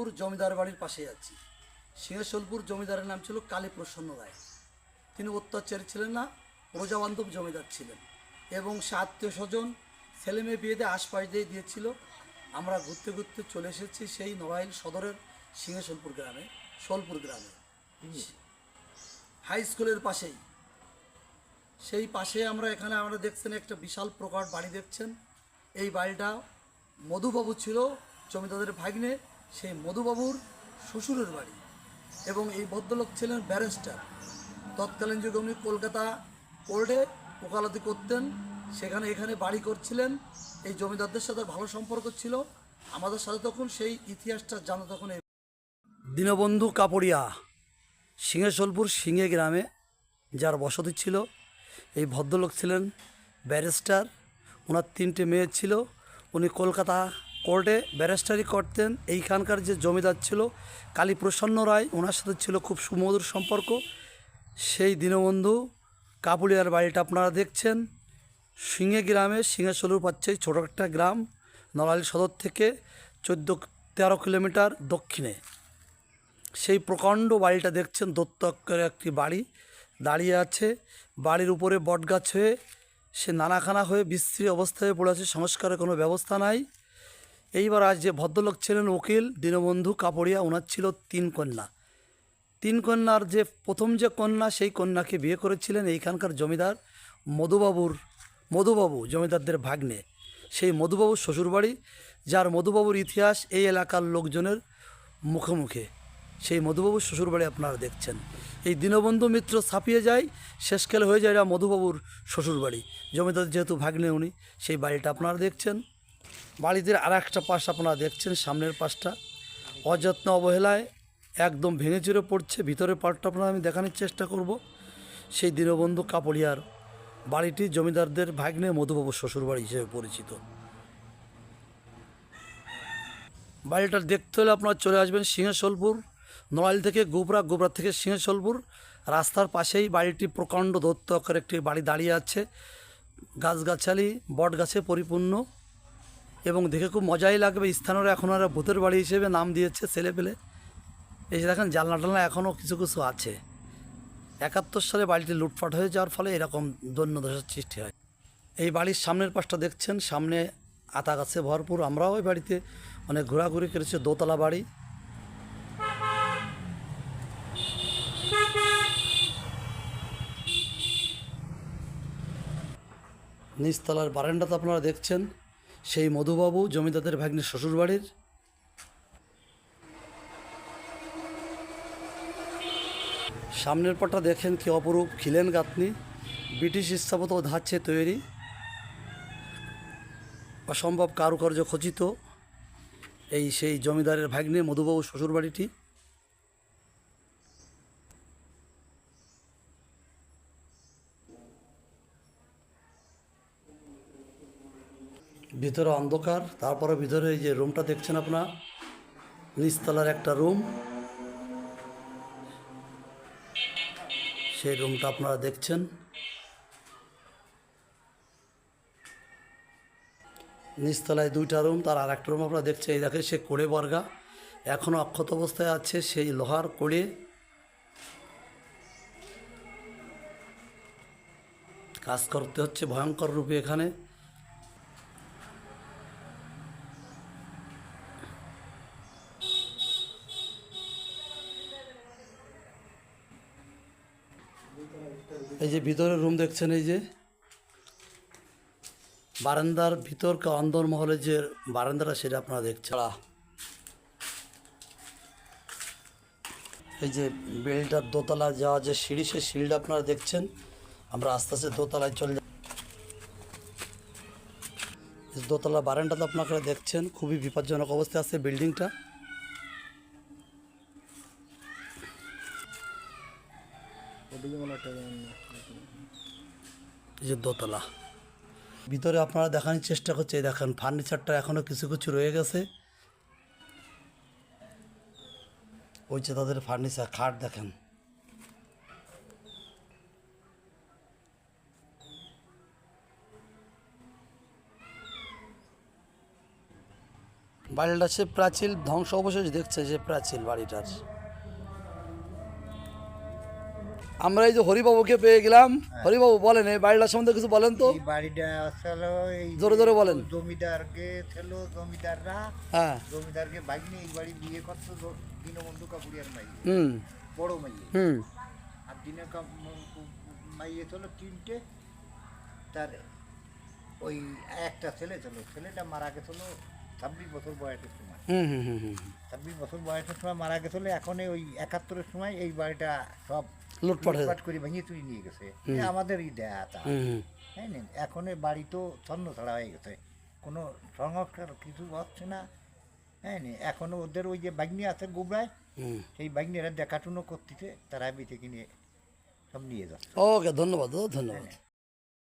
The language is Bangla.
সিংহেশ্বলপুর জমিদার বাড়ির পাশেই আছি। সিংহেশ্বলপুর জমিদারের নাম ছিল কালী প্রসন্ন রায়। তিনি অত্যাচারী ছিলেন না, প্রজাবান্ধব জমিদার ছিলেন এবং সে আত্মীয় স্বজন, ছেলে মেয়ে বিয়েতে আশপাশ দিয়ে দিয়েছিল। আমরা ঘুরতে ঘুরতে চলে এসেছি সেই নড়াইল সদরের সিংহেশ্বলপুর গ্রামে শোলপুর গ্রামে। হাই স্কুলের পাশেই। সেই পাশে আমরা এখানে আমরা দেখছেন একটা বিশাল প্রকার বাড়ি দেখছেন। এই বাড়িটা মধুবাবু ছিল জমিদারের ভাগ্নে। সেই মধুবাবুর শ্বশুরের বাড়ি এবং এই ভদ্রলোক ছিলেন ব্যারিস্টার। তৎকালীন যুগে উনি কলকাতা কোর্টে ওকালতি করতেন, সেখানে এখানে বাড়ি করছিলেন। এই জমিদারদের সাথে ভালো সম্পর্ক ছিল। আমাদের সাথে তখন সেই ইতিহাসটা জানা তখন এই দীনবন্ধু কাপড়িয়া সিংহেশ্বলপুর সিংহে গ্রামে যার বসতি ছিল। এই ভদ্রলোক ছিলেন ব্যারিস্টার। ওনার তিনটে মেয়ে ছিল। উনি কলকাতা কোর্টে ব্যারিস্টারি করতেন। এইখানকার যে জমিদার ছিল, কালীপ্রসন্ন রায়, ওনার সাথে ছিল খুব সুমধুর সম্পর্ক। সেই দীনবন্ধু কাপুলিয়ার বাড়িটা আপনারা দেখছেন। সিংহে গ্রামে সিংহেশ্বলুর পাচ্ছে ছোটো একটা গ্রাম নড়াইল সদর থেকে চোদ্দ, তেরো কিলোমিটার দক্ষিণে। সেই প্রকাণ্ড বাড়িটা দেখছেন, দত্তকের একটি বাড়ি দাঁড়িয়ে আছে। বাড়ির উপরে বটগাছ হয়ে সে নানাখানা হয়ে বিস্তৃত অবস্থায় পড়ে আছে, সংস্কারের কোনো ব্যবস্থা নাই। এইবার আজ যে ভদ্রলোক ছিলেন উকিল, দীনবন্ধু কাপড়িয়া ওনার ছিল তিন কন্যা। তিন কন্যার যে প্রথম যে কন্যা, সেই কন্যাকে বিয়ে করেছিলেন এইখানকার জমিদার মধুবাবুর, মধুবাবু, জমিদারদের ভাগ্নে। সেই মধুবাবুর শ্বশুরবাড়ি, যার মধুবাবুর ইতিহাস এই এলাকার লোকজনের মুখে মুখে সেই মধুবাবুর শ্বশুরবাড়ি আপনারা দেখছেন। এই দীনবন্ধু মিত্র ছাপিয়ে যায় শেষকালে হয়ে যায় এটা মধুবাবুর শ্বশুরবাড়ি। জমিদার যেহেতু ভাগ্নে উনি, সেই বাড়িটা আপনারা দেখছেন। বাড়িতে আর একটা পাশ আপনারা দেখছেন, সামনের পাশটা। অযত্ন অবহেলায় একদম ভেঙে চুরে পড়ছে। ভিতরের পার্টটা আপনারা আমি দেখানোর চেষ্টা করব। সেই দীনবন্ধু কাপড়িয়ার বাড়িটি জমিদারদের ভাগ্নে মধুবাবুর শ্বশুরবাড়ি হিসেবে পরিচিত। বাড়িটা দেখতে হলে আপনারা চলে আসবেন সিংহেশ্বলপুর নড়াইল থেকে গোবরা গোবরা থেকে সিংহেশ্বলপুর রাস্তার পাশেই বাড়িটি প্রকাণ্ড দত্ত আকার একটি বাড়ি দাঁড়িয়ে আছে। গাছগাছালি বট গাছে পরিপূর্ণ। এবং দেখে খুব মজাই লাগবে। স্থানীয়রা এখন আর ভূতের বাড়ি হিসেবে নাম দিয়েছে ছেলে পেলে। এই যে দেখেন জানলা টালনা এখনও কিছু কিছু আছে। একাত্তর সালে বাড়িটি লুটপাট হয়ে যাওয়ার ফলে এরকম দৈন্য দশার সৃষ্টি হয়। এই বাড়ির সামনের পাশটা দেখছেন, সামনে আতা গাছে ভরপুর। আমরাও ওই বাড়িতে অনেক ঘোরাঘুরি করেছি, দোতলা বাড়ি। নিচতলার বারান্দাতে আপনারা দেখছেন সেই মধুবাবু জমিদারদের ভাগ্নের শ্বশুরবাড়ির? সামনের পটটা দেখেন কি অপরূপ, খিলেন গাঁথনি, ব্রিটিশ স্থাপত্য ধাঁচে তৈরি। অসম্ভব কারুকার্য খচিত এই সেই জমিদারের ভাগ্নে মধুবাবু শ্বশুরবাড়িটি। ভিতরে অন্ধকার, তারপরে ভিতরে এই যে রুমটা দেখছেন আপনার, নিচতলার একটা রুম সেই রুমটা আপনারা দেখছেন। নিচতলায় দুইটা রুম তার আর একটা রুম আপনারা দেখছেন। এই দেখে সে কোড়ে বর্গা এখনও অক্ষত অবস্থায় আছে সেই লোহার কোড়ে। কাজ করতে হচ্ছে ভয়ঙ্কর রূপে এখানে। এই যে ভিতরের রুম দেখছেন, এই যে বারান্দার ভিতর অন্দর মহলে যে বারান্দাটা, সেটা আপনারা দেখছেন। এই যে বেলটার দোতলা যাওয়া যে সিঁড়ি সে সিঁড়িটা আপনারা দেখছেন। আমরা আস্তে আস্তে দোতলায় চলে যাব। এই দোতলা বারান্দাটা আপনারা দেখছেন, খুবই বিপজ্জনক অবস্থায় আছে বিল্ডিংটা। যে দোতলা। ভিতরে আপনারা দেখানোর চেষ্টা করছে দেখেন ফার্নিচারটা এখনও কিছু কিছু রয়ে গেছে। ওই যে তাদের ফার্নিচার খাট দেখেন। বাড়িটা সে প্রাচীল, ধ্বংস অবশেষ দেখছে যে প্রাচীল বাড়িটার। আমরা এই যে হরিবাবুকে পেয়ে গেলাম। হরিবাবু বলেন এই বাড়িটার সম্বন্ধে কিছু বলেন তো? এই বাড়িটা আসলে এই জোরে জোরে বলেন। জমিদারকে ছিল জমিদাররা। হ্যাঁ। জমিদারকে ভাগ্নে এই বাড়ি বিয়ে করতো দীনবন্ধু কাপুরিয়ার মাই হুম। বড় মাইয়ে। হুম। আর দিনে মাইয়ে ছিল তিনটে। তার ওই একটা ছেলে ছিল। ছেলেটা মারা গেছিল ছাব্বিশ বছর বয়সের সময়। হুম হুম হুম হুম ছাব্বিশ বছর বয়সের সময় মারা গেছিল। এখন ওই একাত্তরের সময় এই বাড়িটা সব লুটপাট করে ভেঙে চুরি নিয়ে গেছে। আমাদের এই না এখন বাড়ি তো ছন্ন ছাড়া হয়ে গেছে। কোনো সংস্কার কিছু হচ্ছে না। হ্যাঁ এখনও ওদের ওই যে বাগনি আছে গোবরায় সেই বাগনিরা দেখাশুনো করতেছে তারা বেঁচে কিনে সব নিয়ে যাচ্ছে। ওকে ধন্যবাদ ধন্যবাদ।